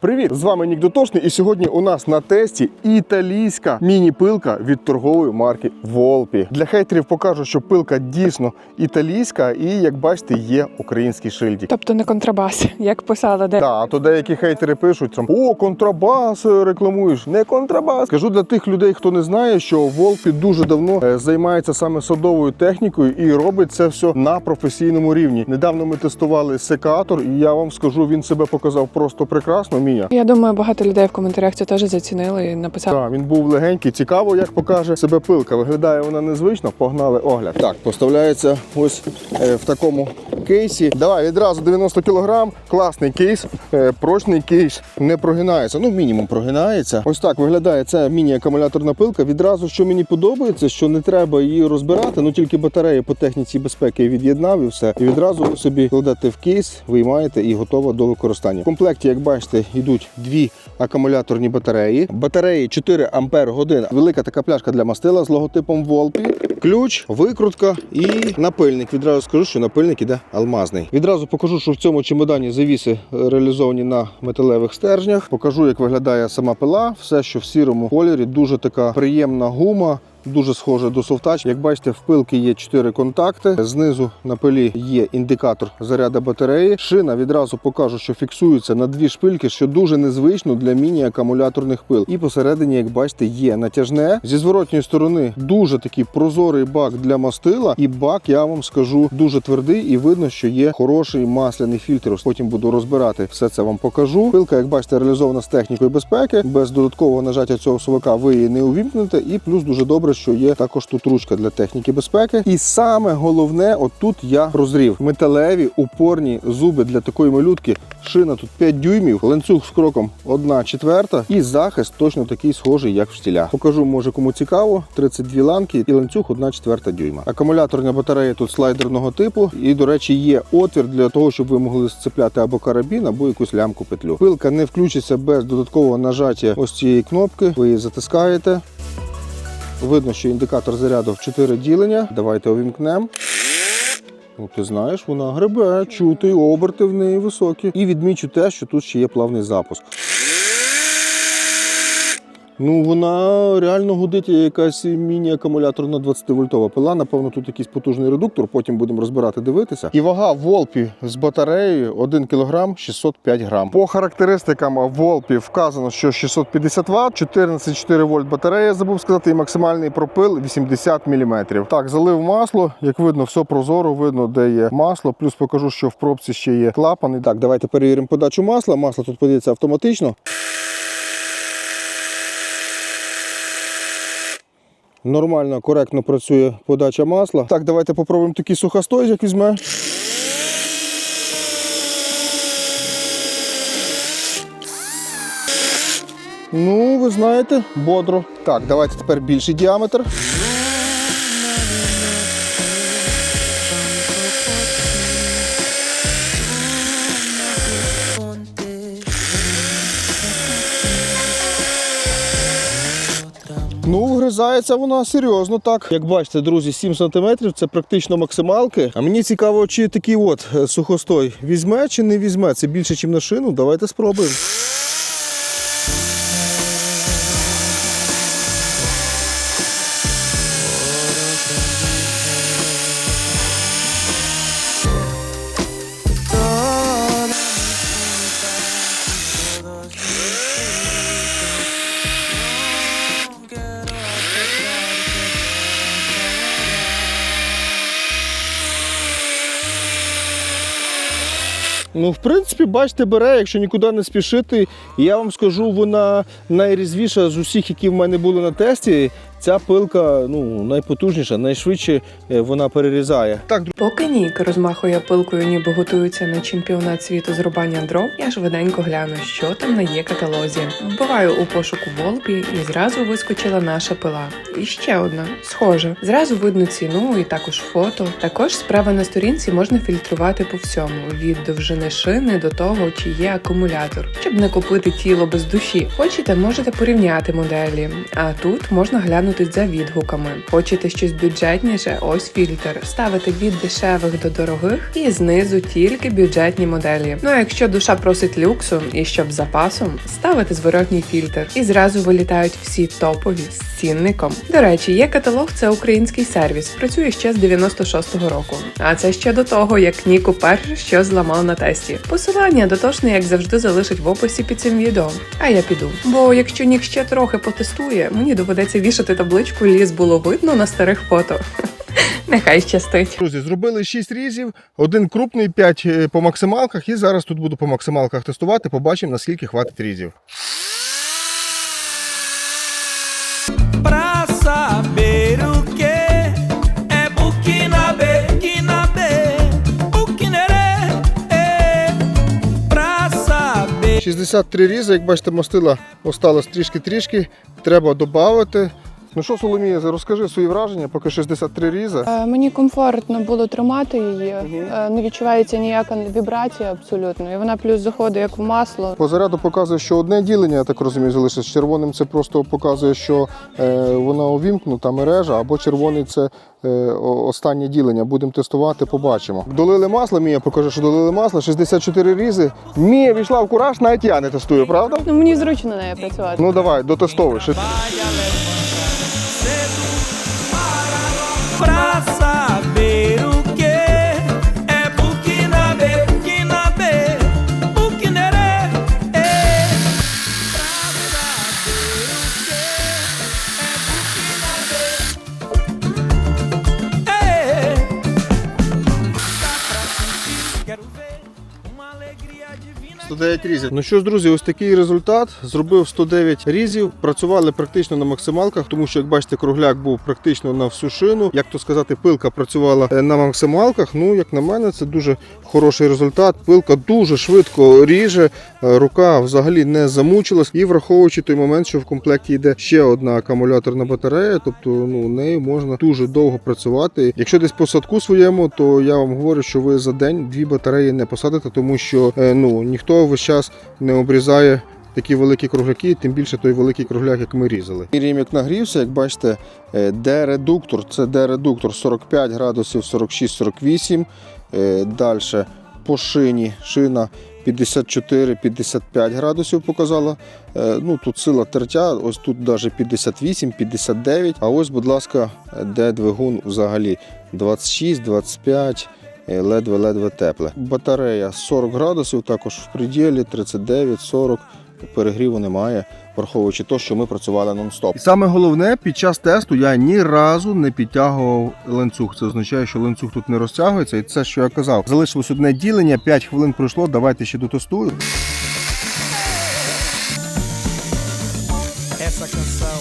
Привіт! З вами Нік Дотошний, і сьогодні у нас на тесті італійська міні-пилка від торгової марки Волпі. Для хейтерів покажу, що пилка дійсно італійська, і як бачите, є український шильдик. Тобто не контрабас, як писала, де Так, а то деякі хейтери пишуть там о, контрабас е, рекламуєш. Не контрабас. Скажу для тих людей, хто не знає, що Волпі дуже давно е, займається саме садовою технікою і робить це все на професійному рівні. Недавно ми тестували секатор, і я вам скажу, він себе показав просто прекрасно. Мія. я думаю, багато людей в коментарях це теж зацінили і написали. Так, він був легенький. Цікаво, як покаже себе пилка. Виглядає вона незвично. Погнали огляд. Так, поставляється ось е, в такому кейсі. Давай відразу 90 кг. Класний кейс. Е, прочний кейс не прогинається. Ну, мінімум прогинається. Ось так виглядає ця міні-акумуляторна пилка. Відразу, що мені подобається, що не треба її розбирати. Ну тільки батареї по техніці безпеки від'єднав і все. І відразу ви собі кладете в кейс, виймаєте і готова до використання. В комплекті, як бачите, йдуть дві акумуляторні батареї. Батареї 4 ампер годин. Велика така пляшка для мастила з логотипом Волпі. Ключ, викрутка і напильник. Відразу скажу, що напильник іде алмазний. Відразу покажу, що в цьому чемодані завіси е, реалізовані на металевих стержнях. Покажу, як виглядає сама пила. Все, що в сірому кольорі, дуже така приємна гума. Дуже схоже до софтач. Як бачите, в пилки є 4 контакти. Знизу на пилі є індикатор заряду батареї. Шина відразу покажу, що фіксується на дві шпильки, що дуже незвично для міні-акумуляторних пил. І посередині, як бачите, є натяжне. Зі зворотньої сторони дуже такий прозорий бак для мастила. І бак, я вам скажу, дуже твердий і видно, що є хороший масляний фільтр. Потім буду розбирати все це вам покажу. Пилка, як бачите, реалізована з технікою безпеки. Без додаткового нажаття цього сувака ви її не увімкнете. І плюс дуже добре, що є також тут ручка для техніки безпеки. І саме головне, отут я розрів металеві упорні зуби для такої малютки. Шина тут 5 дюймів, ланцюг з кроком 1 четверта і захист точно такий схожий, як в стілях. Покажу, може кому цікаво. 32 ланки і ланцюг 1 четверта дюйма. Акумуляторна батарея тут слайдерного типу. І, до речі, є отвір для того, щоб ви могли сцепляти або карабін, або якусь лямку петлю. Пилка не включиться без додаткового нажаття ось цієї кнопки. Ви її затискаєте. Видно, що індикатор заряду в 4 ділення. Давайте увімкнемо. Ну, ти знаєш, вона гребе, чути, оберти в неї високі. І відмічу те, що тут ще є плавний запуск. Ну, вона реально гудить якась міні-акумуляторна 20-вольтова пила. Напевно, тут якийсь потужний редуктор, потім будемо розбирати, дивитися. І вага Волпі з батареєю 1 кг 605 грам. По характеристикам Волпі вказано, що 650 Вт, 14,4 вольт батарея, забув сказати, і максимальний пропил 80 мм. Так, залив масло. Як видно, все прозоро, видно, де є масло. Плюс покажу, що в пробці ще є клапан. І так, давайте перевіримо подачу масла. Масло тут подається автоматично. Нормально, коректно працює подача масла. Так, давайте попробуємо такий сухостой, як візьме. Ну, ви знаєте, бодро. Так, давайте тепер більший діаметр. Вгризається вона серйозно так. Як бачите, друзі, 7 см це практично максималки. А мені цікаво, чи такий от е, сухостой візьме чи не візьме. Це більше, ніж на шину. Давайте спробуємо. Ну, в принципі, бачите, бере, якщо нікуди не спішити. Я вам скажу, вона найрізвіша з усіх, які в мене були на тесті. Ця пилка ну, найпотужніша, найшвидше е, вона перерізає. Так, Поки Нік розмахує пилкою, ніби готується на чемпіонат світу з рубання дров, я швиденько гляну, що там на є каталозі. Вбиваю у пошуку Волпі і зразу вискочила наша пила. І ще одна, схожа. Зразу видно ціну і також фото. Також справа на сторінці можна фільтрувати по всьому: від довжини шини до того, чи є акумулятор, щоб не купити тіло без душі. Хочете, можете порівняти моделі. А тут можна глянути будуть за відгуками. Хочете щось бюджетніше? Ось фільтр. Ставите від дешевих до дорогих і знизу тільки бюджетні моделі. Ну а якщо душа просить люксу і щоб запасом, ставите зворотній фільтр і зразу вилітають всі топові з цінником. До речі, є каталог, це український сервіс. Працює ще з 96-го року. А це ще до того, як Нік уперше що зламав на тесті. Посилання дотошне, як завжди, залишить в описі під цим відео. А я піду. Бо якщо Нік ще трохи потестує, мені доведеться вішати табличку ліс було видно на старих фото. Нехай щастить. Друзі, зробили 6 різів, один крупний, 5 по максималках, і зараз тут буду по максималках тестувати, побачимо, наскільки хватить різів. 63 різи, як бачите, мастила осталось трішки-трішки, треба додати. Ну що, Соломія, розкажи свої враження, поки 63 різи. Е, Мені комфортно було тримати її, Е, не відчувається ніяка вібрація абсолютно. І вона плюс заходить як в масло. По заряду показує, що одне ділення, я так розумію, залишилось. Червоним це просто показує, що е, вона увімкнута мережа, або червоний це е, останнє ділення. Будемо тестувати, побачимо. Долили масло, Мія покаже, що долили масло, 64 різи. Мія війшла в кураж, навіть я не тестую, правда? Ну мені зручно на неї працювати. Ну давай, дотестовуй. Divina. 109 різів. Ну що ж, друзі, ось такий результат. Зробив 109 різів. Працювали практично на максималках, тому що, як бачите, кругляк був практично на всю шину. Як то сказати, пилка працювала е, на максималках. Ну, як на мене, це дуже хороший результат. Пилка дуже швидко ріже, е, рука взагалі не замучилась. І враховуючи той момент, що в комплекті йде ще одна акумуляторна батарея, тобто ну нею можна дуже довго працювати. Якщо десь по садку своєму, то я вам говорю, що ви за день дві батареї не посадите, тому що е, ну ніхто весь час не обрізає. Такі великі кругляки, тим більше той великий кругляк, як ми різали. Міряємо, як нагрівся, як бачите, е, Д-редуктор. Це Д-редуктор 45 градусів, 46-48. Далі по шині шина 54-55 градусів показала. Е, Ну, тут сила тертя, ось тут навіть 58-59. А ось, будь ласка, де двигун взагалі 26-25. Ледве-ледве тепле. Батарея 40 градусів, також в пределі 39-40. Перегріву немає, враховуючи те, що ми працювали нон-стоп. І саме головне, під час тесту я ні разу не підтягував ланцюг. Це означає, що ланцюг тут не розтягується. І це, що я казав, залишилось одне ділення, 5 хвилин пройшло. Давайте ще дотестую. Essa canção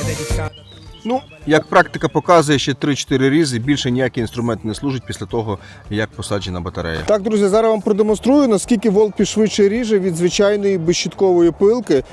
é dedicada. Ну, як практика показує, ще 3-4 різи більше ніякий інструмент не служить після того, як посаджена батарея. Так, друзі, зараз вам продемонструю, наскільки волк пішвидше ріже від звичайної безщіткової пилки.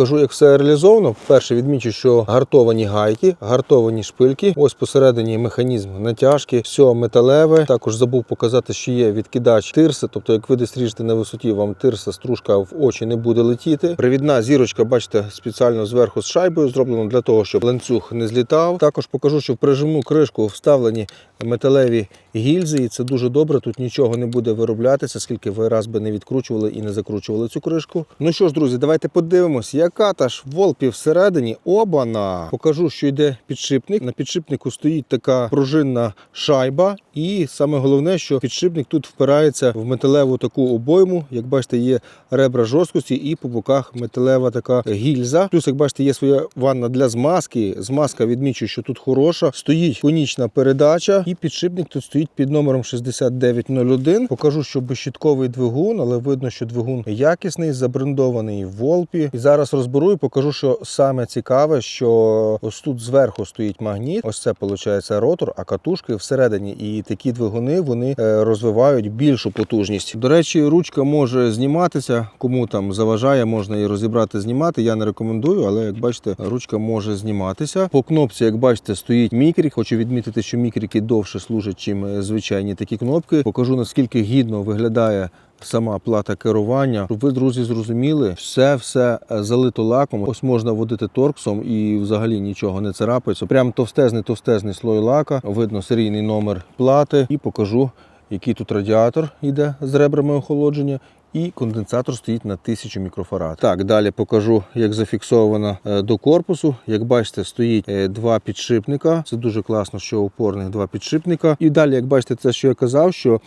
Кажу, як все реалізовано. Перше відмічу, що гартовані гайки, гартовані шпильки. Ось посередині механізм натяжки, все металеве. Також забув показати, що є відкидач тирси. Тобто, як ви десь на висоті, вам тирса, стружка в очі не буде летіти. Привідна зірочка, бачите, спеціально зверху з шайбою зроблено для того, щоб ланцюг не злітав. Також покажу, що в прижимну кришку вставлені металеві гільзи, і це дуже добре. Тут нічого не буде вироблятися, скільки ви раз би не відкручували і не закручували цю кришку. Ну що ж, друзі, давайте подивимось, яка та ж волпі всередині. Обана! Покажу, що йде підшипник. На підшипнику стоїть така пружинна шайба, і саме головне, що підшипник тут впирається в металеву таку обойму. Як бачите, є ребра жорсткості і по боках металева така гільза. Плюс, як бачите, є своя ванна для змазки. Змазка відмічу, що тут хороша. Стоїть конічна передача, і підшипник тут стоїть під номером 6901. Покажу, що безщітковий двигун, але видно, що двигун якісний, забрендований в Волпі. І зараз розберу і покажу, що саме цікаве, що ось тут зверху стоїть магніт. Ось це виходить ротор, а катушки всередині. І такі двигуни вони е, розвивають більшу потужність. До речі, ручка може зніматися. Кому там заважає, можна її розібрати, знімати. Я не рекомендую, але як бачите, ручка може зніматися. По кнопці, як бачите, стоїть мікрік. Хочу відмітити, що мікріки довше служать, чим е, звичайні такі кнопки. Покажу наскільки гідно виглядає сама плата керування. Щоб ви, друзі, зрозуміли, все все е, залито лаком. Ось можна водити торксом і взагалі нічого не царапається. Прям товстезний товстезний слой лака. Видно серійний номер плати і покажу, який тут радіатор йде з ребрами охолодження. І конденсатор стоїть на 1000 мікрофарад. Так, далі покажу, як зафіксовано е, до корпусу. Як бачите, стоїть е, два підшипника. Це дуже класно, що опорних два підшипника. І далі, як бачите, це що я казав, що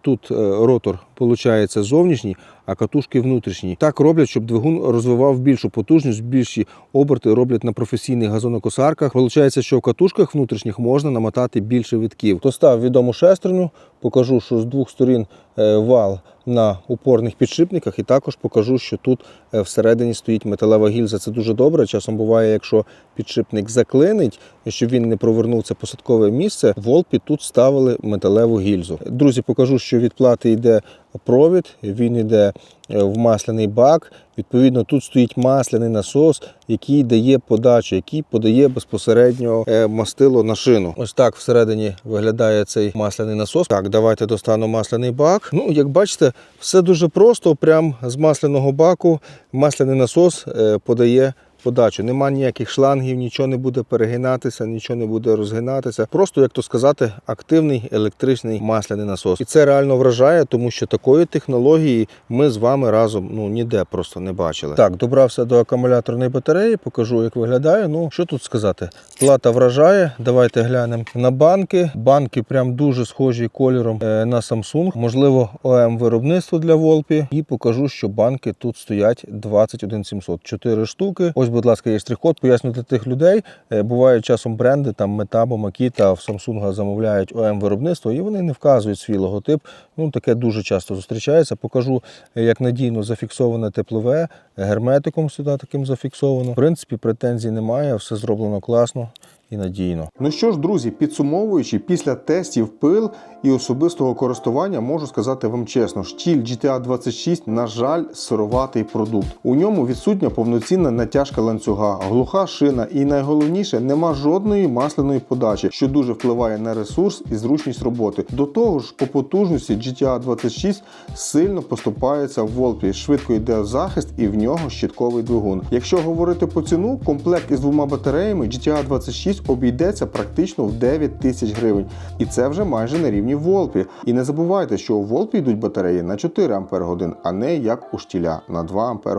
тут ротор виходить зовнішній, а катушки внутрішні. Так роблять, щоб двигун розвивав більшу потужність, більші оберти роблять на професійних газонокосарках. Получається, що в катушках внутрішніх можна намотати більше витків. Достав відому шестерню, покажу, що з двох сторін е, вал на упорних підшипниках, і також покажу, що тут е, всередині стоїть металева гільза. Це дуже добре. Часом буває, якщо підшипник заклинить, щоб він не провернув посадкове місце. Волпі тут ставили металеву гільзу. Друзі, покажу, що від плати йде провід, він йде е, в масляний бак. Відповідно, тут стоїть масляний насос, який дає подачу, який подає безпосередньо е, мастило на шину. Ось так всередині виглядає цей масляний насос. Так, давайте достану масляний бак. Ну, як бачите, все дуже просто. Прям з масляного баку масляний насос е, подає. Подачу нема ніяких шлангів, нічого не буде перегинатися, нічого не буде розгинатися. Просто, як то сказати, активний електричний масляний насос. І це реально вражає, тому що такої технології ми з вами разом ну ніде просто не бачили. Так, добрався до акумуляторної батареї, покажу, як виглядає. Ну що тут сказати? Плата вражає. Давайте глянемо на банки. Банки прям дуже схожі кольором е, на Samsung. Можливо, ОМ виробництво для Волпі. І покажу, що банки тут стоять 21700. 4 штуки. Ось, будь ласка, є штрих-код. Поясню для тих людей. Е, Бувають часом бренди, там Metabo, Makita в Samsung замовляють ОМ виробництво, і вони не вказують свій логотип. Ну таке дуже часто зустрічається. Покажу, е, як надійно зафіксоване теплове, герметиком сюди таким зафіксовано. В принципі, претензій немає, все зроблено класно. І надійно. Ну що ж, друзі, підсумовуючи, після тестів пил і особистого користування, можу сказати вам чесно, штіль GTA 26, на жаль, сироватий продукт. У ньому відсутня повноцінна натяжка ланцюга, глуха шина, і найголовніше, нема жодної масляної подачі, що дуже впливає на ресурс і зручність роботи. До того ж, по потужності GTA 26 сильно поступається в Волпі, швидко йде захист і в нього щитковий двигун. Якщо говорити по ціну, комплект із двома батареями GTA 26 обійдеться практично в 9 тисяч гривень. І це вже майже на рівні Волпі. І не забувайте, що у Волпі йдуть батареї на 4 Ампер-годин, а не як у штіля на 2 Ампер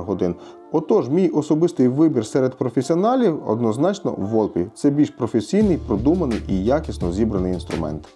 Отож, мій особистий вибір серед професіоналів однозначно Волпі. Це більш професійний, продуманий і якісно зібраний інструмент.